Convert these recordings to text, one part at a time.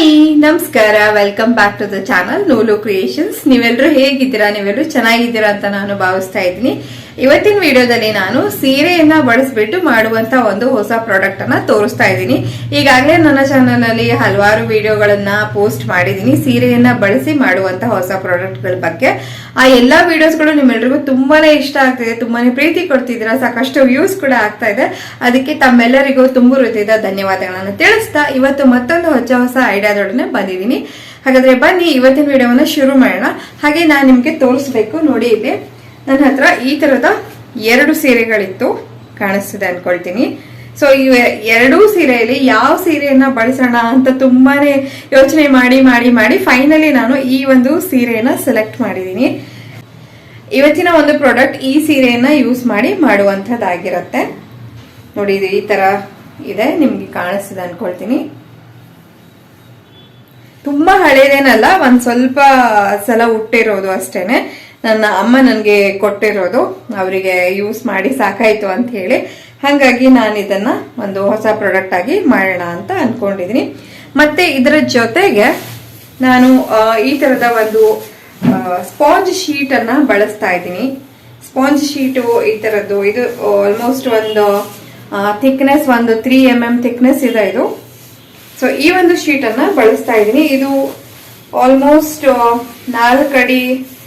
Hi, ನಮಸ್ಕಾರ. Welcome back to the channel Noolu creations ನೀವೆಲ್ಲರೂ ಹೇಗಿದ್ದೀರಾ? ನೀವೆಲ್ಲರೂ ಚೆನ್ನಾಗಿದ್ದೀರಾ ಅಂತ ನಾನು ಭಾವಿಸ್ತಾ ಇದ್ದೀನಿ. ಇವತ್ತಿನ ವಿಡಿಯೋದಲ್ಲಿ ನಾನು ಸೀರೆಯನ್ನ ಬಳಸ್ಬಿಟ್ಟು ಮಾಡುವಂತ ಒಂದು ಹೊಸ ಪ್ರಾಡಕ್ಟ್ ಅನ್ನ ತೋರಿಸ್ತಾ ಇದ್ದೀನಿ. ಈಗಾಗಲೇ ನನ್ನ ಚಾನಲ್ನಲ್ಲಿ ಹಲವಾರು ವಿಡಿಯೋಗಳನ್ನ ಪೋಸ್ಟ್ ಮಾಡಿದ್ದೀನಿ. ಸೀರೆಯನ್ನ ಬಳಸಿ ಮಾಡುವಂತ ಹೊಸ ಪ್ರಾಡಕ್ಟ್ಗಳ ಬಗ್ಗೆ. ಆ ಎಲ್ಲಾ ವಿಡಿಯೋಸ್ಗಳು ನಿಮ್ಮೆಲ್ರಿಗೂ ತುಂಬಾನೇ ಇಷ್ಟ ಆಗ್ತಿದೆ. ತುಂಬಾನೇ ಪ್ರೀತಿ ಕೊಡ್ತಿದ್ದೀರಾ. ಸಾಕಷ್ಟು ವ್ಯೂಸ್ ಕೂಡ ಆಗ್ತಾ ಇದೆ. ಅದಕ್ಕೆ ತಮ್ಮೆಲ್ಲರಿಗೂ ತುಂಬು ಹೃದಯದ ಧನ್ಯವಾದಗಳನ್ನು ತಿಳಿಸ್ತಾ ಇವತ್ತು ಮತ್ತೊಂದು ಹೊಸ ಹೊಸ ಐಡಿಯಾದೊಡನೆ ಬಂದಿದ್ದೀನಿ. ಹಾಗಾದ್ರೆ ಬನ್ನಿ, ಇವತ್ತಿನ ವಿಡಿಯೋವನ್ನ ಶುರು ಮಾಡೋಣ. ಹಾಗೆ ನಾನು ನಿಮ್ಗೆ ತೋರಿಸ್ಬೇಕು. ನೋಡಿ ಇಲ್ಲಿ. ನನ್ನ ಹತ್ರ ಈ ತರದ ಎರಡು ಸೀರೆಗಳಿತ್ತು ಕಾಣಿಸ್ತಿದೆ ಅನ್ಕೊಳ್ತೀನಿ. ಸೊ ಈ ಎರಡೂ ಸೀರೆಯಲ್ಲಿ ಯಾವ ಸೀರೆಯನ್ನ ಬಳಸೋಣ ಅಂತ ತುಂಬಾನೇ ಯೋಚನೆ ಮಾಡಿ ಮಾಡಿ ಮಾಡಿ ಫೈನಲಿ ನಾನು ಈ ಒಂದು ಸೀರೆಯನ್ನ ಸೆಲೆಕ್ಟ್ ಮಾಡಿದ್ದೀನಿ. ಇವತ್ತಿನ ಒಂದು ಪ್ರಾಡಕ್ಟ್ ಈ ಸೀರೆಯನ್ನ ಯೂಸ್ ಮಾಡಿ ಮಾಡುವಂಥದ್ದಾಗಿರುತ್ತೆ. ನೋಡಿ, ಇದು ಈ ತರ ಇದೆ, ನಿಮ್ಗೆ ಕಾಣಿಸ್ತಿದೆ ಅನ್ಕೊಳ್ತೀನಿ. ತುಂಬಾ ಹಳೇದೇನಲ್ಲ, ಒಂದ್ ಸ್ವಲ್ಪ ಸಲ ಹುಟ್ಟಿರೋದು ಅಷ್ಟೇನೆ. ನನ್ನ ಅಮ್ಮ ನನಗೆ ಕೊಟ್ಟಿರೋದು ಅವರಿಗೆ ಯೂಸ್ ಮಾಡಿ ಸಾಕಾಯಿತು ಅಂತ ಹೇಳಿ. ಹಾಗಾಗಿ ನಾನು ಇದನ್ನ ಒಂದು ಹೊಸ ಪ್ರಾಡಕ್ಟ್ ಆಗಿ ಮಾಡೋಣ ಅಂತ ಅನ್ಕೊಂಡಿದೀನಿ. ಮತ್ತೆ ಇದರ ಜೊತೆಗೆ ನಾನು ಈ ತರದ ಒಂದು ಸ್ಪಾಂಜ್ ಶೀಟ್ ಅನ್ನ ಬಳಸ್ತಾ ಇದ್ದೀನಿ. ಸ್ಪಾಂಜ್ ಶೀಟು ಈ ತರದ್ದು ಇದು ಆಲ್ಮೋಸ್ಟ್ ಒಂದು ಥಿಕ್ನೆಸ್ ಒಂದು ತ್ರೀ ಎಂ ಎಂ ಥಿಕ್ನೆಸ್ ಇದೆ ಇದು. ಸೊ ಈ ಒಂದು ಶೀಟ್ ಅನ್ನ ಬಳಸ್ತಾ ಇದ್ದೀನಿ. ಇದು ಆಲ್ಮೋಸ್ಟ್ ನಾಲ್ಕು ಅಡಿ ಆ,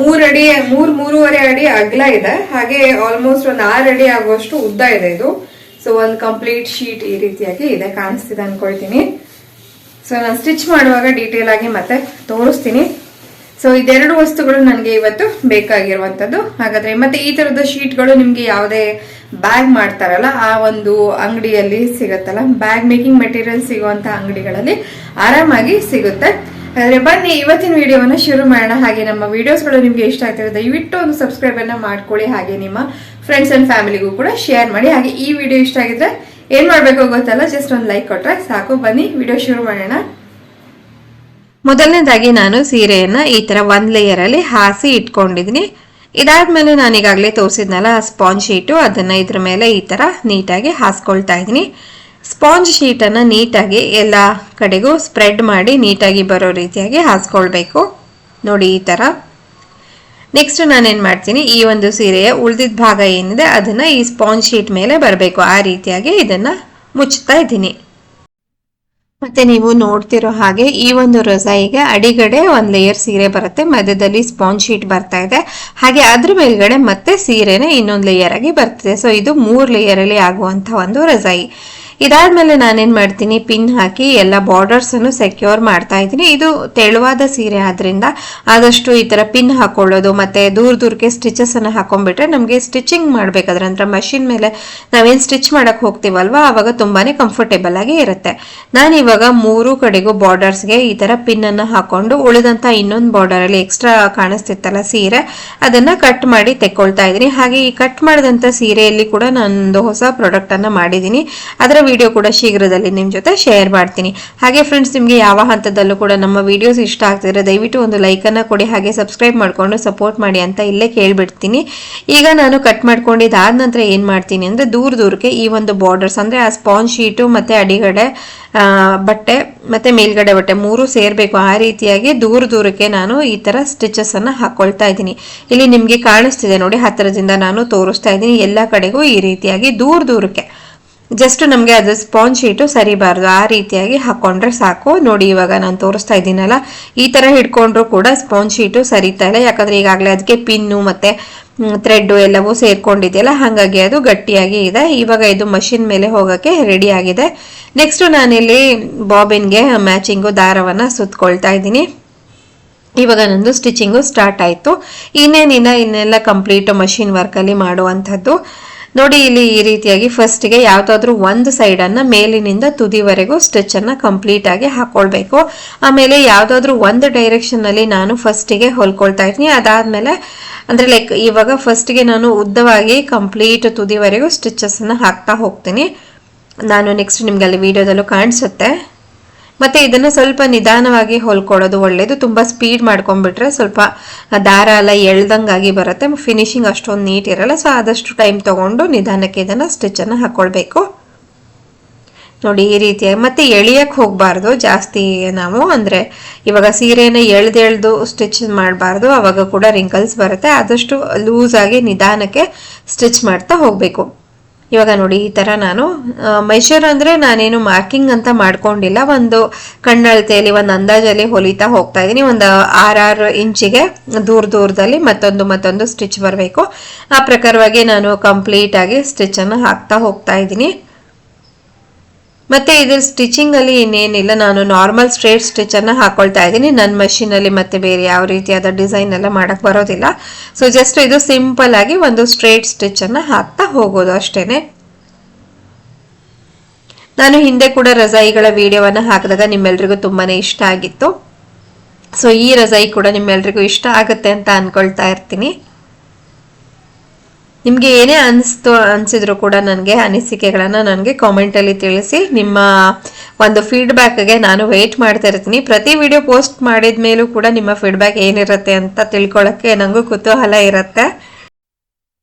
ಮೂರ್ ಅಡಿ ಮೂರ್, ಮೂರುವರೆ ಅಡಿ ಅಗಲ ಇದೆ. ಹಾಗೆ ಆಲ್ಮೋಸ್ಟ್ ಒಂದು ಆರು ಅಡಿ ಆಗುವಷ್ಟು ಉದ್ದ ಇದೆ ಇದು. ಸೊ ಒಂದು ಕಂಪ್ಲೀಟ್ ಶೀಟ್ ಈ ರೀತಿಯಾಗಿ ಇದೆ. ಕಾಣಿಸ್ತಿದೆ ಅನ್ಕೊಳ್ತೀನಿ. ಸೊ ನಾನು ಸ್ಟಿಚ್ ಮಾಡುವಾಗ ಡೀಟೇಲ್ ಆಗಿ ಮತ್ತೆ ತೋರಿಸ್ತೀನಿ. ಸೊ ಇದೆರಡು ವಸ್ತುಗಳು ನನಗೆ ಇವತ್ತು ಬೇಕಾಗಿರುವಂತದ್ದು ಹಾಗಾದ್ರೆ ಮತ್ತೆ ಈ ತರದ ಶೀಟ್ಗಳು ನಿಮ್ಗೆ ಯಾವುದೇ ಬ್ಯಾಗ್ ಮಾಡ್ತಾರಲ್ಲ, ಆ ಒಂದು ಅಂಗಡಿಯಲ್ಲಿ ಸಿಗುತ್ತಲ್ಲ. ಬ್ಯಾಗ್ ಮೇಕಿಂಗ್ ಮೆಟೀರಿಯಲ್ ಸಿಗುವಂತ ಅಂಗಡಿಗಳಲ್ಲಿ ಆರಾಮಾಗಿ ಸಿಗುತ್ತೆ. ಹಾಗಾದ್ರೆ ಬನ್ನಿ, ಇವತ್ತಿನ ವಿಡಿಯೋವನ್ನು ಶುರು ಮಾಡೋಣ. ಹಾಗೆ ನಮ್ಮ ವಿಡಿಯೋಸ್ಗಳು ನಿಮಗೆ ಇಷ್ಟ ಆಗ್ತಿದೆ ದಯವಿಟ್ಟು ಒಂದು ಸಬ್ಸ್ಕ್ರೈಬನ್ನು ಮಾಡ್ಕೊಳ್ಳಿ. ಹಾಗೆ ನಿಮ್ಮ ಫ್ರೆಂಡ್ಸ್ ಅಂಡ್ ಫ್ಯಾಮಿಲಿಗೂ ಕೂಡ ಶೇರ್ ಮಾಡಿ. ಹಾಗೆ ಈ ವಿಡಿಯೋ ಇಷ್ಟ ಆಗಿದ್ರೆ ಏನು ಮಾಡ್ಬೇಕು ಗೊತ್ತಲ್ಲ ಜಸ್ಟ್ ಒಂದು ಲೈಕ್ ಕೊಟ್ಟರೆ ಸಾಕು. ಬನ್ನಿ, ವಿಡಿಯೋ ಶುರು ಮಾಡೋಣ. ಮೊದಲನೇದಾಗಿ ನಾನು ಸೀರೆಯನ್ನ ಈ ತರ ಒಂದು ಲೇಯರ್ ಅಲ್ಲಿ ಹಾಸಿ ಇಟ್ಕೊಂಡಿದ್ದೀನಿ. ಇದಾದ್ಮೇಲೆ ನಾನು ಈಗಾಗಲೇ ತೋರಿಸಿದ್ನಲ್ಲ ಸ್ಪಾಂಜ್ ಶೀಟು ಅದನ್ನ ಇದ್ರ ಮೇಲೆ ಈ ತರ ನೀಟಾಗಿ ಹಾಸ್ಕೊಳ್ತಾ ಇದ್ದೀನಿ. ಸ್ಪಾಂಜ್ ಶೀಟನ್ನು ನೀಟಾಗಿ ಎಲ್ಲ ಕಡೆಗೂ ಸ್ಪ್ರೆಡ್ ಮಾಡಿ ನೀಟಾಗಿ ಬರೋ ರೀತಿಯಾಗಿ ಹಾಸ್ಕೊಳ್ಬೇಕು. ನೋಡಿ ಈ ಥರ. ನೆಕ್ಸ್ಟ್ ನಾನೇನು ಮಾಡ್ತೀನಿ, ಈ ಒಂದು ಸೀರೆಯ ಉಳಿದಿದ್ದ ಭಾಗ ಏನಿದೆ ಅದನ್ನು ಈ ಸ್ಪಾಂಜ್ ಶೀಟ್ ಮೇಲೆ ಬರಬೇಕು. ಆ ರೀತಿಯಾಗಿ ಇದನ್ನು ಮುಚ್ಚುತ್ತಾ ಇದ್ದೀನಿ. ಮತ್ತು ನೀವು ನೋಡ್ತಿರೋ ಹಾಗೆ ಈ ಒಂದು ರಜಾಯಿಗೆ ಅಡಿಗಡೆ ಒಂದು ಲೇಯರ್ ಸೀರೆ ಬರುತ್ತೆ, ಮಧ್ಯದಲ್ಲಿ ಸ್ಪಾಂಜ್ ಶೀಟ್ ಬರ್ತಾ ಇದೆ. ಹಾಗೆ ಅದ್ರ ಮೇಲ್ಗಡೆ ಮತ್ತೆ ಸೀರೆನೇ ಇನ್ನೊಂದು ಲೇಯರ್ ಆಗಿ ಬರ್ತಿದೆ. ಸೊ, ಇದು ಮೂರು ಲೇಯರಲ್ಲಿ ಆಗುವಂಥ ಒಂದು ರಜಾಯಿ ಇದಾದ್ಮೇಲೆ ನಾನೇನು ಮಾಡ್ತೀನಿ ಪಿನ್ ಹಾಕಿ ಎಲ್ಲ ಬಾರ್ಡರ್ಸ್ ಅನ್ನು ಸೆಕ್ಯೂರ್ ಮಾಡ್ತಾ ಇದ್ದೀನಿ. ಇದು ತೆಳುವಾದ ಸೀರೆ ಆದ್ರಿಂದ ಆದಷ್ಟು ಈ ತರ ಪಿನ್ ಹಾಕೊಳ್ಳೋದು, ಮತ್ತೆ ದೂರ ದೂರಕ್ಕೆ ಸ್ಟಿಚಸ್ ಅನ್ನ ಹಾಕೊಂಡ್ಬಿಟ್ರೆ ನಮಗೆ ಸ್ಟಿಚಿಂಗ್ ಮಾಡ್ಬೇಕಾದ್ರೆ, ಅಂದ್ರೆ ಮಷಿನ್ ಮೇಲೆ ನಾವೇನ್ ಸ್ಟಿಚ್ ಮಾಡಕ್ ಹೋಗ್ತೀವಲ್ವಾ, ಅವಾಗ ತುಂಬಾ ಕಂಫರ್ಟೇಬಲ್ ಆಗಿ ಇರುತ್ತೆ. ನಾನು ಇವಾಗ ಮೂರು ಕಡೆಗೂ ಬಾರ್ಡರ್ಸ್ಗೆ ಈ ತರ ಪಿನ್ನನ್ನು ಹಾಕೊಂಡು, ಉಳಿದಂತ ಇನ್ನೊಂದು ಬಾರ್ಡರ್ ಅಲ್ಲಿ ಎಕ್ಸ್ಟ್ರಾ ಕಾಣಿಸ್ತಿತ್ತಲ್ಲ ಸೀರೆ, ಅದನ್ನ ಕಟ್ ಮಾಡಿ ತೆಕ್ಕೊಳ್ತಾ ಇದ್ದೀನಿ. ಹಾಗೆ ಈ ಕಟ್ ಮಾಡಿದಂತ ಸೀರೆಯಲ್ಲಿ ಕೂಡ ನಾನೊಂದು ಹೊಸ ಪ್ರಾಡಕ್ಟ್ ಅನ್ನ ಮಾಡಿದ್ದೀನಿ. ಅದರ ವಿಡಿಯೋ ಕೂಡ ಶೀಘ್ರದಲ್ಲಿ ನಿಮ್ಮ ಜೊತೆ ಶೇರ್ ಮಾಡ್ತೀನಿ. ಹಾಗೆ ಫ್ರೆಂಡ್ಸ್ ನಿಮಗೆ ಯಾವ ಹಂತದಲ್ಲೂ ಕೂಡ ನಮ್ಮ ವಿಡಿಯೋಸ್ ಇಷ್ಟ ಆಗ್ತಿದ್ರೆ ದಯವಿಟ್ಟು ಒಂದು ಲೈಕನ್ನು ಕೊಡಿ, ಹಾಗೆ ಸಬ್ಸ್ಕ್ರೈಬ್ ಮಾಡಿಕೊಂಡು ಸಪೋರ್ಟ್ ಮಾಡಿ ಅಂತ ಇಲ್ಲೇ ಕೇಳಿಬಿಡ್ತೀನಿ. ಈಗ ನಾನು ಕಟ್ ಮಾಡ್ಕೊಂಡಿದ್ದಾದ ನಂತರ ಏನು ಮಾಡ್ತೀನಿ ಅಂದರೆ ದೂರ ದೂರಕ್ಕೆ ಈ ಒಂದು ಬಾರ್ಡರ್ಸ್ ಅಂದರೆ ಆ ಸ್ಪಾಂಜ್ ಶೀಟು ಮತ್ತು ಅಡಿಗಡೆ ಬಟ್ಟೆ ಮತ್ತು ಮೇಲ್ಗಡೆ ಬಟ್ಟೆ ಮೂರು ಸೇರಬೇಕು. ಆ ರೀತಿಯಾಗಿ ದೂರ ದೂರಕ್ಕೆ ನಾನು ಈ ಥರ ಸ್ಟಿಚಸ್ಸನ್ನು ಹಾಕ್ಕೊಳ್ತಾ ಇದ್ದೀನಿ. ಇಲ್ಲಿ ನಿಮಗೆ ಕಾಣಿಸ್ತಿದೆ ನೋಡಿ ಹತ್ತಿರದಿಂದ ನಾನು ತೋರಿಸ್ತಾ ಇದ್ದೀನಿ. ಎಲ್ಲ ಕಡೆಗೂ ಈ ರೀತಿಯಾಗಿ ದೂರ ದೂರಕ್ಕೆ ಜಸ್ಟ್ ನಮಗೆ ಅದು ಸ್ಪಾಂಜ್ ಶೀಟು ಸರಿಬಾರ್ದು ಆ ರೀತಿಯಾಗಿ ಹಾಕೊಂಡ್ರೆ ಸಾಕು. ನೋಡಿ, ಇವಾಗ ನಾನು ತೋರಿಸ್ತಾ ಇದ್ದೀನಲ್ಲ, ಈ ತರ ಹಿಡ್ಕೊಂಡ್ರು ಕೂಡ ಸ್ಪಾಂಜ್ ಶೀಟು ಸರಿತಾ ಇಲ್ಲ. ಯಾಕಂದ್ರೆ ಈಗಾಗಲೇ ಅದಕ್ಕೆ ಪಿನ್ನು ಮತ್ತೆ ಥ್ರೆಡ್ ಎಲ್ಲವೂ ಸೇರ್ಕೊಂಡಿದೆಯಲ್ಲ, ಹಾಗಾಗಿ ಅದು ಗಟ್ಟಿಯಾಗಿ ಇದೆ. ಇವಾಗ ಇದು ಮಷಿನ್ ಮೇಲೆ ಹೋಗೋಕ್ಕೆ ರೆಡಿ ಆಗಿದೆ. ನೆಕ್ಸ್ಟ್ ನಾನಿಲ್ಲಿ ಬಾಬಿನ್ಗೆ ಮ್ಯಾಚಿಂಗು ದಾರವನ್ನು ಸುತ್ತಕೊಳ್ತಾ ಇದ್ದೀನಿ. ಇವಾಗ ನಂದು ಸ್ಟಿಚಿಂಗು ಸ್ಟಾರ್ಟ್ ಆಯಿತು. ಇನ್ನೇನಿಲ್ಲ, ಇನ್ನೆಲ್ಲ ಕಂಪ್ಲೀಟ್ ಮಷಿನ್ ವರ್ಕಲ್ಲಿ ಮಾಡುವಂಥದ್ದು. ನೋಡಿ ಇಲ್ಲಿ ಈ ರೀತಿಯಾಗಿ ಫಸ್ಟಿಗೆ ಯಾವ್ದಾದ್ರು ಒಂದು ಸೈಡನ್ನು ಮೇಲಿನಿಂದ ತುದಿವರೆಗೂ ಸ್ಟಿಚನ್ನು ಕಂಪ್ಲೀಟ್ ಆಗಿ ಹಾಕೊಳ್ಬೇಕು. ಆಮೇಲೆ ಯಾವುದಾದ್ರೂ ಒಂದು ಡೈರೆಕ್ಷನ್ನಲ್ಲಿ ನಾನು ಫಸ್ಟಿಗೆ ಹೊಲ್ಕೊಳ್ತಾ ಇದ್ದೀನಿ ಅದಾದಮೇಲೆ ಅಂದ್ರೆ ಲೈಕ್ ಇವಾಗ ಫಸ್ಟಿಗೆ ನಾನು ಉದ್ದವಾಗಿ ಕಂಪ್ಲೀಟ್ ತುದಿವರೆಗೂ ಸ್ಟಿಚಸ್ಸನ್ನು ಹಾಕ್ತಾ ಹೋಗ್ತೀನಿ. ನಾನು ನೆಕ್ಸ್ಟ್ ನಿಮ್ಗೆ ಅಲ್ಲಿ ವಿಡಿಯೋದಲ್ಲೂ ಕಾಣಿಸುತ್ತೆ. ಮತ್ತೆ ಇದನ್ನ ಸ್ವಲ್ಪ ನಿಧಾನವಾಗಿ ಹೊಲ್ಕೊಡೋದು ಒಳ್ಳೇದು. ತುಂಬ ಸ್ಪೀಡ್ ಮಾಡ್ಕೊಂಡ್ಬಿಟ್ರೆ ಸ್ವಲ್ಪ ದಾರ ಎಲ್ಲ ಎಳ್ದಂಗಾಗಿ ಬರುತ್ತೆ. ಫಿನಿಶಿಂಗ್ ಅಷ್ಟೊಂದು ನೀಟ್ ಇರಲ್ಲ. ಸೊ ಆದಷ್ಟು ಟೈಮ್ ತಗೊಂಡು ನಿಧಾನಕ್ಕೆ ಇದನ್ನ ಸ್ಟಿಚ್ ಹಾಕ್ಕೊಳ್ಬೇಕು ನೋಡಿ, ಈ ರೀತಿಯಾಗಿ ಮತ್ತೆ ಎಳಿಯಕ್ಕೆ ಹೋಗಬಾರ್ದು ಜಾಸ್ತಿ ನಾವು. ಅಂದರೆ, ಇವಾಗ ಸೀರೆನ ಎಳ್ದೆಳ್ದು ಎಳ್ದು ಸ್ಟಿಚ್ ಮಾಡಬಾರ್ದು. ಅವಾಗ ಕೂಡ ರಿಂಕಲ್ಸ್ ಬರುತ್ತೆ. ಆದಷ್ಟು ಲೂಸಾಗಿ ನಿಧಾನಕ್ಕೆ ಸ್ಟಿಚ್ ಮಾಡ್ತಾ ಹೋಗಬೇಕು. ಇವಾಗ ನೋಡಿ ಈ ಥರ ನಾನು ಮೆಷರ್ ಅಂದರೆ ನಾನೇನು ಮಾರ್ಕಿಂಗ್ ಅಂತ ಮಾಡ್ಕೊಂಡಿಲ್ಲ. ಒಂದು ಕಣ್ಣಳತೆಯಲ್ಲಿ, ಒಂದು ಅಂದಾಜಲ್ಲಿ ಹೊಲಿತಾ ಹೋಗ್ತಾ ಇದ್ದೀನಿ. ಒಂದು ಆರಾರು ಇಂಚಿಗೆ ದೂರ ದೂರದಲ್ಲಿ ಮತ್ತೊಂದು ಮತ್ತೊಂದು ಸ್ಟಿಚ್ ಬರಬೇಕು. ಆ ಪ್ರಕಾರವಾಗಿ ನಾನು ಕಂಪ್ಲೀಟಾಗಿ ಸ್ಟಿಚನ್ನು ಹಾಕ್ತಾ ಹೋಗ್ತಾ ಇದ್ದೀನಿ. ಮತ್ತೆ ಇದ್ರ ಸ್ಟಿಚಿಂಗ್ ಅಲ್ಲಿ ಇನ್ನೇನಿಲ್ಲ. ನಾನು ನಾರ್ಮಲ್ ಸ್ಟ್ರೇಟ್ ಸ್ಟಿಚ್ ಅನ್ನ ಹಾಕೊಳ್ತಾ ಇದ್ದೀನಿ. ನನ್ನ ಮಷೀನ್ ಅಲ್ಲಿ ಮತ್ತೆ ಬೇರೆ ಯಾವ ರೀತಿಯಾದ ಡಿಸೈನ್ ಎಲ್ಲ ಮಾಡಕ್ ಬರೋದಿಲ್ಲ. ಸೊ ಜಸ್ಟ್ ಇದು ಸಿಂಪಲ್ ಆಗಿ ಒಂದು ಸ್ಟ್ರೇಟ್ ಸ್ಟಿಚ್ ಅನ್ನ ಹಾಕ್ತಾ ಹೋಗೋದು ಅಷ್ಟೇನೆ. ನಾನು ಹಿಂದೆ ಕೂಡ ರಜಾಯಿಗಳ ವಿಡಿಯೋವನ್ನ ಹಾಕಿದಾಗ ನಿಮ್ಮೆಲ್ರಿಗೂ ತುಂಬಾನೇ ಇಷ್ಟ ಆಗಿತ್ತು. ಸೊ ಈ ರಜಾಯಿ ಕೂಡ ನಿಮ್ಮೆಲ್ರಿಗೂ ಇಷ್ಟ ಆಗುತ್ತೆ ಅಂತ ಅನ್ಕೊಳ್ತಾ ಇರ್ತೀನಿ. ನಿಮಗೆ ಏನೇ ಅನಿಸ್ತು, ಅನಿಸಿದ್ರು ಕೂಡ ನನಗೆ ಅನಿಸಿಕೆಗಳನ್ನು ನನಗೆ ಕಾಮೆಂಟಲ್ಲಿ ತಿಳಿಸಿ. ನಿಮ್ಮ ಒಂದು ಫೀಡ್ಬ್ಯಾಕ್ಗೆ ನಾನು ವೆಯ್ಟ್ ಮಾಡ್ತಾ ಇರ್ತೀನಿ. ಪ್ರತಿ ವಿಡಿಯೋ ಪೋಸ್ಟ್ ಮಾಡಿದ ಮೇಲೂ ಕೂಡ ನಿಮ್ಮ ಫೀಡ್ಬ್ಯಾಕ್ ಏನಿರುತ್ತೆ ಅಂತ ತಿಳ್ಕೊಳ್ಳೋಕ್ಕೆ ನನಗೂ ಕುತೂಹಲ ಇರುತ್ತೆ.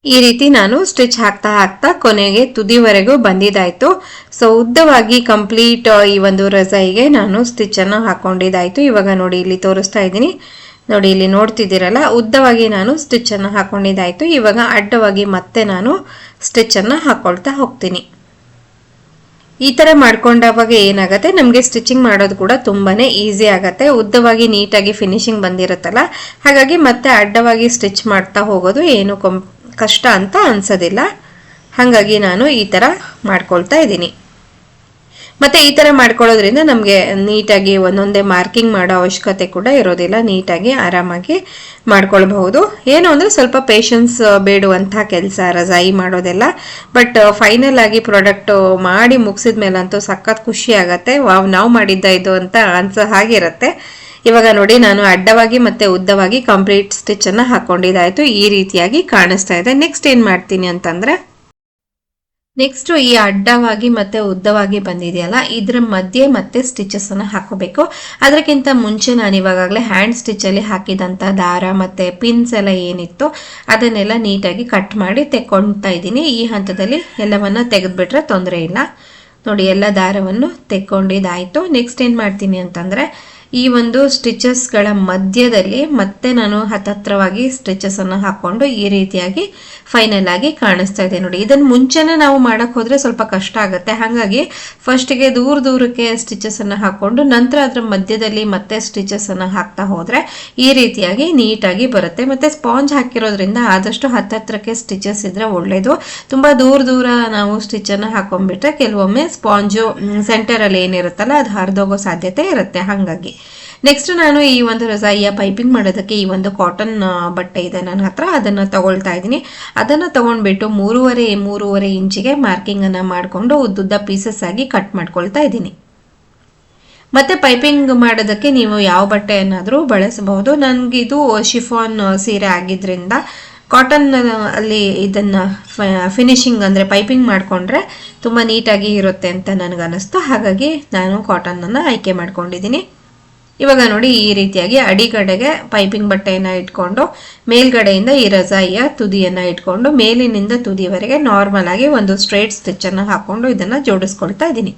ಈ ರೀತಿ ನಾನು ಸ್ಟಿಚ್ ಹಾಕ್ತಾ ಹಾಕ್ತಾ ಕೊನೆಗೆ ತುದಿವರೆಗೂ ಬಂದಿದ್ದಾಯಿತು. ಸೊ ಉದ್ದವಾಗಿ ಕಂಪ್ಲೀಟ್ ಈ ಒಂದು ರಜಾಯಿಗೆ ನಾನು ಸ್ಟಿಚನ್ನು ಹಾಕ್ಕೊಂಡಿದ್ದಾಯಿತು ಇವಾಗ ನೋಡಿ, ಇಲ್ಲಿ ತೋರಿಸ್ತಾ ಇದ್ದೀನಿ. ನೋಡಿ, ಇಲ್ಲಿ ನೋಡ್ತಿದ್ದೀರಲ್ಲ, ಉದ್ದವಾಗಿ ನಾನು ಸ್ಟಿಚ್ಚನ್ನು ಹಾಕೊಂಡಿದ್ದಾಯ್ತು. ಇವಾಗ ಅಡ್ಡವಾಗಿ ಮತ್ತೆ ನಾನು ಸ್ಟಿಚ್ಚನ್ನು ಹಾಕೊಳ್ತಾ ಹೋಗ್ತೀನಿ. ಈ ಥರ ಮಾಡ್ಕೊಂಡಾಗ ಏನಾಗುತ್ತೆ? ನಮಗೆ ಸ್ಟಿಚಿಂಗ್ ಮಾಡೋದು ಕೂಡ ತುಂಬಾನೇ ಈಸಿ ಆಗುತ್ತೆ. ಉದ್ದವಾಗಿ ನೀಟಾಗಿ ಫಿನಿಶಿಂಗ್ ಬಂದಿರುತ್ತಲ್ಲ, ಹಾಗಾಗಿ ಮತ್ತೆ ಅಡ್ಡವಾಗಿ ಸ್ಟಿಚ್ ಮಾಡ್ತಾ ಹೋಗೋದು ಏನು ಕಷ್ಟ ಅಂತ ಅನ್ಸೋದಿಲ್ಲ. ಹಾಗಾಗಿ ನಾನು ಈ ಥರ ಮಾಡ್ಕೊಳ್ತಾ ಇದ್ದೀನಿ. ಮತ್ತೆ ಈ ತರ ಮಾಡ್ಕೊಳ್ಳೋದ್ರಿಂದ ನಮಗೆ ನೀಟಾಗಿ ಒಂದೊಂದೇ ಮಾರ್ಕಿಂಗ್ ಮಾಡೋ ಅವಶ್ಯಕತೆ ಕೂಡ ಇರೋದಿಲ್ಲ. ನೀಟಾಗಿ ಆರಾಮಾಗಿ ಮಾಡ್ಕೊಳ್ಬಹುದು. ಏನು ಅಂದ್ರೆ ಸ್ವಲ್ಪ ಪೇಷನ್ಸ್ ಬೇಡುವಂತಹ ಕೆಲಸ, ರಜಾಯಿ ಮಾಡೋದೆಲ್ಲ. ಬಟ್ ಫೈನಲ್ ಆಗಿ ಪ್ರಾಡಕ್ಟ್ ಮಾಡಿ ಮುಗಿಸಿದ ಮೇಲಂತೂ ಸಖತ್ ಖುಷಿ ಆಗತ್ತೆ. ವಾವ್, ನಾವು ಮಾಡಿದ್ದ ಇದು ಅಂತ ಅನ್ಸೋ ಹಾಗಿರುತ್ತೆ. ಇವಾಗ ನೋಡಿ, ನಾನು ಅಡ್ಡವಾಗಿ ಮತ್ತೆ ಉದ್ದವಾಗಿ ಕಂಪ್ಲೀಟ್ ಸ್ಟಿಚ್ ಅನ್ನ ಹಾಕೊಂಡಿದ್ದಾಯ್ತು. ಈ ರೀತಿಯಾಗಿ ಕಾಣಿಸ್ತಾ ಇದೆ. ನೆಕ್ಸ್ಟ್ ಏನ್ ಮಾಡ್ತೀನಿ ಅಂತಂದ್ರೆ ನೆಕ್ಸ್ಟ್ ಈ ಅಡ್ಡವಾಗಿ ಮತ್ತೆ ಉದ್ದವಾಗಿ ಬಂದಿದೆಯಲ್ಲ, ಇದ್ರ ಮಧ್ಯೆ ಮತ್ತೆ ಸ್ಟಿಚಸ್ ಅನ್ನ ಹಾಕೋಬೇಕು ಅದಕ್ಕಿಂತ ಮುಂಚೆ ನಾನು ಇವಾಗಲೇ ಹ್ಯಾಂಡ್ ಸ್ಟಿಚ್ ಅಲ್ಲಿ ಹಾಕಿದಂತ ದಾರ ಮತ್ತೆ ಪಿನ್ಸ್ ಎಲ್ಲ ಏನಿತ್ತು ಅದನ್ನೆಲ್ಲ ನೀಟಾಗಿ ಕಟ್ ಮಾಡಿ ತೆಕ್ಕೊಳ್ತಾ ಇದ್ದೀನಿ. ಈ ಹಂತದಲ್ಲಿ ಎಲ್ಲವನ್ನ ತೆಗೆದ್ಬಿಟ್ರೆ ತೊಂದರೆ ಇಲ್ಲ. ನೋಡಿ, ಎಲ್ಲ ದಾರವನ್ನು ತೆಕ್ಕೊಂಡಿದ್ದಾಯ್ತು. ನೆಕ್ಸ್ಟ್ ಏನು ಮಾಡ್ತೀನಿ ಅಂತಂದ್ರೆ ಈ ಒಂದು ಸ್ಟಿಚಸ್ಗಳ ಮಧ್ಯದಲ್ಲಿ ಮತ್ತೆ ನಾನು ಹತ್ತತ್ರವಾಗಿ ಸ್ಟಿಚಸ್ ಅನ್ನು ಹಾಕೊಂಡು ಈ ರೀತಿಯಾಗಿ ಫೈನಲ್ ಆಗಿ ಕಾಣಿಸ್ತಾ ಇದೆ ನೋಡಿ. ಇದನ್ನು ಮುಂಚೆನೇ ನಾವು ಮಾಡಕ್ ಹೋದರೆ ಸ್ವಲ್ಪ ಕಷ್ಟ ಆಗುತ್ತೆ. ಹಾಗಾಗಿ ಫಸ್ಟಿಗೆ ದೂರ ದೂರಕ್ಕೆ ಸ್ಟಿಚಸ್ ಹಾಕ್ಕೊಂಡು ಹಾಕೊಂಡು ನಂತರ ಅದರ ಮಧ್ಯದಲ್ಲಿ ಮತ್ತೆ ಸ್ಟಿಚಸ್ ಅನ್ನ ಹಾಕ್ತಾ ಹೋದರೆ ಈ ರೀತಿಯಾಗಿ ನೀಟಾಗಿ ಬರುತ್ತೆ. ಮತ್ತೆ ಸ್ಪಾಂಜ್ ಹಾಕಿರೋದ್ರಿಂದ ಆದಷ್ಟು ಹತ್ತತ್ರಕ್ಕೆ ಸ್ಟಿಚಸ್ ಇದ್ದರೆ ಒಳ್ಳೇದು. ತುಂಬಾ ದೂರ ದೂರ ನಾವು ಸ್ಟಿಚ್ ಅನ್ನು ಹಾಕೊಂಡ್ಬಿಟ್ರೆ ಕೆಲವೊಮ್ಮೆ ಸ್ಪಾಂಜು ಸೆಂಟರ್ ಅಲ್ಲಿ ಏನಿರುತ್ತಲ್ಲ ಅದು ಹರಿದೋಗೋ ಸಾಧ್ಯತೆ ಇರುತ್ತೆ. ಹಾಗಾಗಿ ನೆಕ್ಸ್ಟ್ ನಾನು ಈ ಒಂದು ರಜಾಯಿಯ ಪೈಪಿಂಗ್ ಮಾಡೋದಕ್ಕೆ ಈ ಒಂದು ಕಾಟನ್ ಬಟ್ಟೆ ಇದೆ ನನ್ನ ಹತ್ರ. ಅದನ್ನು ತಗೊಳ್ತಾ ಇದ್ದೀನಿ. ಅದನ್ನು ತಗೊಂಡ್ಬಿಟ್ಟು ಮೂರುವರೆ ಮೂರುವರೆ ಇಂಚಿಗೆ ಮಾರ್ಕಿಂಗನ್ನು ಮಾಡಿಕೊಂಡು ಉದ್ದುದ್ದ ಪೀಸಸ್ ಆಗಿ ಕಟ್ ಮಾಡ್ಕೊಳ್ತಾ ಇದ್ದೀನಿ. ಮತ್ತೆ ಪೈಪಿಂಗ್ ಮಾಡೋದಕ್ಕೆ ನೀವು ಯಾವ ಬಟ್ಟೆಯನ್ನಾದರೂ ಬಳಸಬಹುದು. ನನಗಿದು ಶಿಫಾನ್ ಸೀರೆ ಆಗಿದ್ದರಿಂದ ಕಾಟನ್ ಅಲ್ಲಿ ಇದನ್ನ ಫಿನಿಶಿಂಗ್ ಅಂದರೆ ಪೈಪಿಂಗ್ ಮಾಡಿಕೊಂಡ್ರೆ ತುಂಬ ನೀಟಾಗಿ ಇರುತ್ತೆ ಅಂತ ನನಗನ್ನಿಸ್ತು. ಹಾಗಾಗಿ ನಾನು ಕಾಟನನ್ನು ಆಯ್ಕೆ ಮಾಡ್ಕೊಂಡಿದ್ದೀನಿ. ಇವಾಗ ನೋಡಿ ಈ ರೀತಿಯಾಗಿ ಅಡಿಗಡೆಗೆ ಪೈಪಿಂಗ್ ಬಟ್ಟೆಯನ್ನು ಇಟ್ಕೊಂಡು, ಮೇಲ್ಗಡೆಯಿಂದ ಈ ರಜಾಯಿಯ ತುದಿಯನ್ನು ಇಟ್ಕೊಂಡು, ಮೇಲಿನಿಂದ ತುದಿಯವರೆಗೆ ನಾರ್ಮಲ್ ಆಗಿ ಒಂದು ಸ್ಟ್ರೇಟ್ ಸ್ಟಿಚ್ ಹಾಕ್ಕೊಂಡು ಹಾಕೊಂಡು ಇದನ್ನ ಜೋಡಿಸ್ಕೊಳ್ತಾ ಇದ್ದೀನಿ.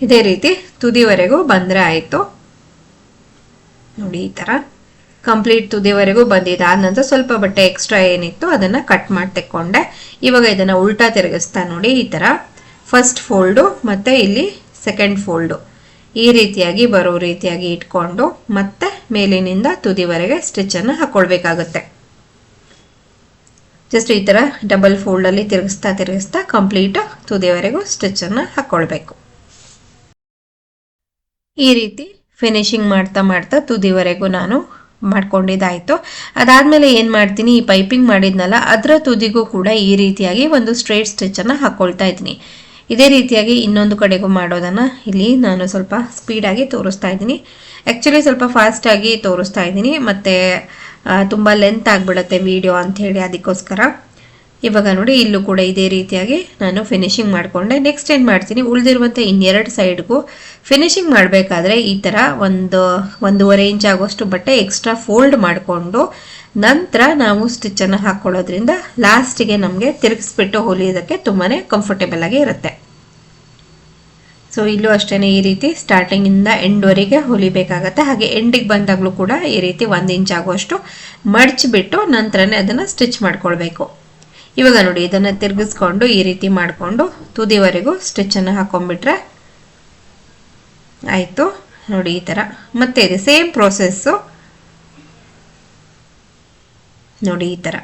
ಇದೇ ರೀತಿ ತುದಿವರೆಗೂ ಬಂದರೆ ಆಯಿತು. ನೋಡಿ ಈ ಥರ ಕಂಪ್ಲೀಟ್ ತುದಿವರೆಗೂ ಬಂದಿದೆ. ಆದ ನಂತರ ಸ್ವಲ್ಪ ಬಟ್ಟೆ ಎಕ್ಸ್ಟ್ರಾ ಏನಿತ್ತು ಅದನ್ನು ಕಟ್ ಮಾಡಿ ತೆಕ್ಕೊಂಡೆ. ಇವಾಗ ಇದನ್ನು ಉಲ್ಟಾ ತಿರುಗಿಸ್ತಾ ನೋಡಿ ಈ ತರ. ಫಸ್ಟ್ ಫೋಲ್ಡು ಮತ್ತು ಇಲ್ಲಿ ಸೆಕೆಂಡ್ ಫೋಲ್ಡು ಈ ರೀತಿಯಾಗಿ ಬರೋ ರೀತಿಯಾಗಿ ಇಟ್ಕೊಂಡು ಮತ್ತೆ ಮೇಲಿನಿಂದ ತುದಿವರೆಗೆ ಸ್ಟಿಚ್ಚನ್ನು ಹಾಕ್ಕೊಳ್ಬೇಕಾಗುತ್ತೆ ಜಸ್ಟ್ ಈ ಥರ ಡಬಲ್ ಫೋಲ್ಡಲ್ಲಿ ತಿರುಗಿಸ್ತಾ ತಿರುಗಿಸ್ತಾ ಕಂಪ್ಲೀಟ್ ತುದಿವರೆಗೂ ಸ್ಟಿಚ್ಚನ್ನು ಹಾಕ್ಕೊಳ್ಬೇಕು ಈ ರೀತಿ ಫಿನಿಶಿಂಗ್ ಮಾಡ್ತಾ ಮಾಡ್ತಾ ತುದಿವರೆಗೂ ನಾನು ಮಾಡ್ಕೊಂಡಿದ್ದಾಯಿತು. ಅದಾದಮೇಲೆ ಏನು ಮಾಡ್ತೀನಿ, ಈ ಪೈಪಿಂಗ್ ಮಾಡಿದ್ನಲ್ಲ, ಅದರ ತುದಿಗೂ ಕೂಡ ಈ ರೀತಿಯಾಗಿ ಒಂದು ಸ್ಟ್ರೇಟ್ ಸ್ಟಿಚ್ಚನ್ನು ಹಾಕ್ಕೊಳ್ತಾ ಇದ್ದೀನಿ. ಇದೇ ರೀತಿಯಾಗಿ ಇನ್ನೊಂದು ಕಡೆಗೂ ಮಾಡೋದನ್ನು ಇಲ್ಲಿ ನಾನು ಸ್ವಲ್ಪ ಸ್ಪೀಡಾಗಿ ತೋರಿಸ್ತಾ ಇದ್ದೀನಿ. ಆ್ಯಕ್ಚುಲಿ ಸ್ವಲ್ಪ ಫಾಸ್ಟಾಗಿ ತೋರಿಸ್ತಾ ಇದ್ದೀನಿ. ಮತ್ತು ತುಂಬ ಲೆಂತ್ ಆಗಿಬಿಡುತ್ತೆ ವಿಡಿಯೋ ಅಂಥೇಳಿ ಅದಕ್ಕೋಸ್ಕರ. ಇವಾಗ ನೋಡಿ, ಇಲ್ಲೂ ಕೂಡ ಇದೇ ರೀತಿಯಾಗಿ ನಾನು ಫಿನಿಶಿಂಗ್ ಮಾಡಿಕೊಂಡೆ. ನೆಕ್ಸ್ಟ್ ಏನು ಮಾಡ್ತೀನಿ? ಉಳಿದಿರುವಂಥ ಇನ್ನೆರಡು ಸೈಡ್ಗೂ ಫಿನಿಶಿಂಗ್ ಮಾಡಬೇಕಾದ್ರೆ ಈ ಥರ ಒಂದು, ಒಂದೂವರೆ ಇಂಚ್ ಆಗೋಷ್ಟು ಬಟ್ಟೆ ಎಕ್ಸ್ಟ್ರಾ ಫೋಲ್ಡ್ ಮಾಡಿಕೊಂಡು ನಂತರ ನಾವು ಸ್ಟಿಚ್ಚನ್ನು ಹಾಕ್ಕೊಳ್ಳೋದ್ರಿಂದ ಲಾಸ್ಟಿಗೆ ನಮಗೆ ತಿರುಗಿಸ್ಬಿಟ್ಟು ಹೊಲಿಯೋದಕ್ಕೆ ತುಂಬಾ ಕಂಫರ್ಟೇಬಲ್ ಆಗಿ ಇರುತ್ತೆ. ಸೊ ಇಲ್ಲೂ ಅಷ್ಟೇ ಈ ರೀತಿ ಸ್ಟಾರ್ಟಿಂಗಿಂದ ಎಂಡ್ವರೆಗೆ ಹೊಲಿಬೇಕಾಗತ್ತೆ. ಹಾಗೆ ಎಂಡಿಗೆ ಬಂದಾಗಲೂ ಕೂಡ ಈ ರೀತಿ ಒಂದು ಇಂಚ್ ಆಗುವಷ್ಟು ಮಡಚಿಬಿಟ್ಟು ನಂತರನೇ ಅದನ್ನು ಸ್ಟಿಚ್ ಮಾಡ್ಕೊಳ್ಬೇಕು. ಇವಾಗ ನೋಡಿ, ಇದನ್ನು ತಿರುಗಿಸ್ಕೊಂಡು ಈ ರೀತಿ ಮಾಡಿಕೊಂಡು ತುದಿವರೆಗೂ ಸ್ಟಿಚ್ಚನ್ನು ಹಾಕೊಂಡ್ಬಿಟ್ರೆ ಆಯಿತು. ನೋಡಿ, ಈ ಥರ ಮತ್ತೆ ಇದೆ ಸೇಮ್ ಪ್ರೋಸೆಸ್ಸು ನೋಡಿ ಈ ಥರ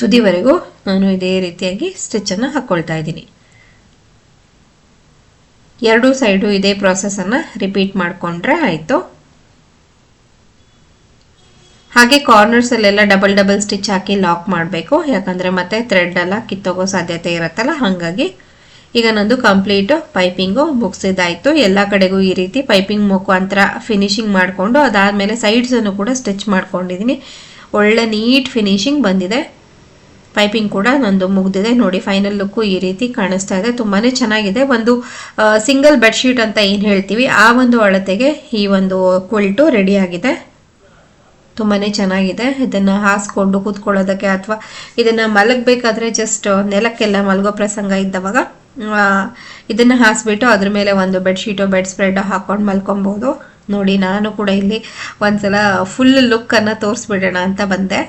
ತುದಿವರೆಗೂ ನಾನು ಇದೇ ರೀತಿಯಾಗಿ ಸ್ಟಿಚ್ಚನ್ನು ಹಾಕ್ಕೊಳ್ತಾ ಇದ್ದೀನಿ. ಎರಡೂ ಸೈಡು ಇದೇ ಪ್ರಾಸೆಸನ್ನು ರಿಪೀಟ್ ಮಾಡಿಕೊಂಡ್ರೆ ಆಯಿತು. ಹಾಗೆ ಕಾರ್ನರ್ಸಲ್ಲೆಲ್ಲ ಡಬಲ್ ಡಬಲ್ ಸ್ಟಿಚ್ ಹಾಕಿ ಲಾಕ್ ಮಾಡಬೇಕು. ಯಾಕಂದರೆ ಮತ್ತೆ ಥ್ರೆಡ್ ಎಲ್ಲ ಕಿತ್ತೋಗೋ ಸಾಧ್ಯತೆ ಇರುತ್ತಲ್ಲ, ಹಾಗಾಗಿ ಈಗ ನಂದು ಕಂಪ್ಲೀಟ್ ಪೈಪಿಂಗು ಮುಗಿಸಿದಾಯಿತು. ಎಲ್ಲ ಕಡೆಗೂ ಈ ರೀತಿ ಪೈಪಿಂಗ್ ಮುಖಾಂತರ ಫಿನಿಶಿಂಗ್ ಮಾಡಿಕೊಂಡು ಅದಾದಮೇಲೆ ಸೈಡ್ಸನ್ನು ಕೂಡ ಸ್ಟಿಚ್ ಮಾಡ್ಕೊಂಡಿದ್ದೀನಿ ಒಳ್ಳೆ ನೀಟ್ ಫಿನಿಶಿಂಗ್ ಬಂದಿದೆ. ಪೈಪಿಂಗ್ ಕೂಡ ನಂದು ಮುಗ್ದಿದೆ. ನೋಡಿ ಫೈನಲ್ ಲುಕ್ಕು ಈ ರೀತಿ ಕಾಣಿಸ್ತಾ ಇದೆ. ತುಂಬಾ ಚೆನ್ನಾಗಿದೆ. ಒಂದು ಸಿಂಗಲ್ ಬೆಡ್ಶೀಟ್ ಅಂತ ಏನು ಹೇಳ್ತೀವಿ, ಆ ಒಂದು ಅಳತೆಗೆ ಈ ಒಂದು ಕ್ವಿಲ್ಟು ರೆಡಿ ಆಗಿದೆ. ತುಂಬಾ ಚೆನ್ನಾಗಿದೆ. ಇದನ್ನು ಹಾಸ್ಕೊಂಡು ಕೂತ್ಕೊಳ್ಳೋದಕ್ಕೆ ಅಥವಾ ಇದನ್ನು ಮಲಗಬೇಕಾದ್ರೆ ಜಸ್ಟ್ ನೆಲಕ್ಕೆಲ್ಲ ಮಲಗೋ ಪ್ರಸಂಗ ಇದ್ದವಾಗ ಇದನ್ನು ಹಾಸ್ಬಿಟ್ಟು ಅದ್ರ ಮೇಲೆ ಒಂದು ಬೆಡ್ಶೀಟು ಬೆಡ್ ಸ್ಪ್ರೆಡ್ ಹಾಕ್ಕೊಂಡು ಮಲ್ಕೊಬೋದು. ನೋಡಿ, ನಾನು ಕೂಡ ಇಲ್ಲಿ ಒಂದ್ಸಲ ಫುಲ್ ಲುಕ್ಕನ್ನು ತೋರಿಸ್ಬಿಡೋಣ ಅಂತ ಬಂದೆ.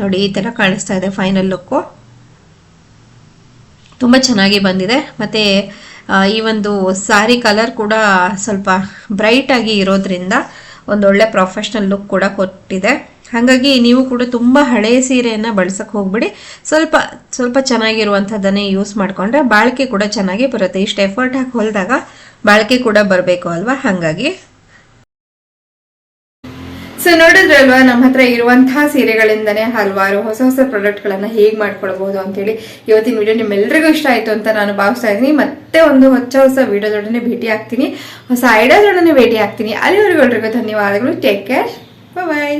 ನೋಡಿ, ಈ ಥರ ಕಾಣಿಸ್ತಾ ಇದೆ ಫೈನಲ್ ಲುಕ್ಕು ತುಂಬ ಚೆನ್ನಾಗಿ ಬಂದಿದೆ. ಮತ್ತು ಈ ಒಂದು ಸಾರಿ ಕಲರ್ ಕೂಡ ಸ್ವಲ್ಪ ಬ್ರೈಟ್ ಆಗಿ ಇರೋದ್ರಿಂದ ಒಂದೊಳ್ಳೆ ಪ್ರೊಫೆಷ್ನಲ್ ಲುಕ್ ಕೂಡ ಕೊಟ್ಟಿದೆ. ಹಾಗಾಗಿ ನೀವು ಕೂಡ ತುಂಬ ಹಳೆಯ ಸೀರೆಯನ್ನು ಬಳಸಕ್ಕೆ ಹೋಗ್ಬಿಡಿ. ಸ್ವಲ್ಪ ಸ್ವಲ್ಪ ಚೆನ್ನಾಗಿರುವಂಥದ್ದನ್ನೇ ಯೂಸ್ ಮಾಡಿಕೊಂಡ್ರೆ ಬಾಳಿಕೆ ಕೂಡ ಚೆನ್ನಾಗಿ ಬರುತ್ತೆ. ಇಷ್ಟು ಎಫರ್ಟ್ ಹಾಕಿ ಹೊಲಿದಾಗ ಬಾಳಿಕೆ ಕೂಡ ಬರಬೇಕು ಅಲ್ವಾ? ಹಾಗಾಗಿ. ಸೊ ನೋಡಿದ್ರಲ್ವಾ, ನಮ್ಮ ಹತ್ರ ಇರುವಂತಹ ಸೀರೆಗಳಿಂದನೇ ಹಲವಾರು ಹೊಸ ಹೊಸ ಪ್ರಾಡಕ್ಟ್ಗಳನ್ನ ಹೇಗೆ ಮಾಡ್ಕೊಳ್ಬಹುದು ಅಂತೇಳಿ. ಇವತ್ತಿನ ವಿಡಿಯೋ ನಿಮ್ಮೆಲ್ಲರಿಗೂ ಇಷ್ಟ ಆಯ್ತು ಅಂತ ನಾನು ಭಾವಿಸ್ತಾ ಇದ್ದೀನಿ. ಮತ್ತೆ ಒಂದು ಹೊಸ ಹೊಸ ವಿಡಿಯೋದೊಡನೆ ಭೇಟಿ ಆಗ್ತೀನಿ. ಹೊಸ ಐಡಿಯಾದೊಡನೆ ಭೇಟಿ ಆಗ್ತೀನಿ. ಅಲ್ಲಿವರೆಗೂ ಎಲ್ರಿಗೂ ಧನ್ಯವಾದಗಳು. Take care bye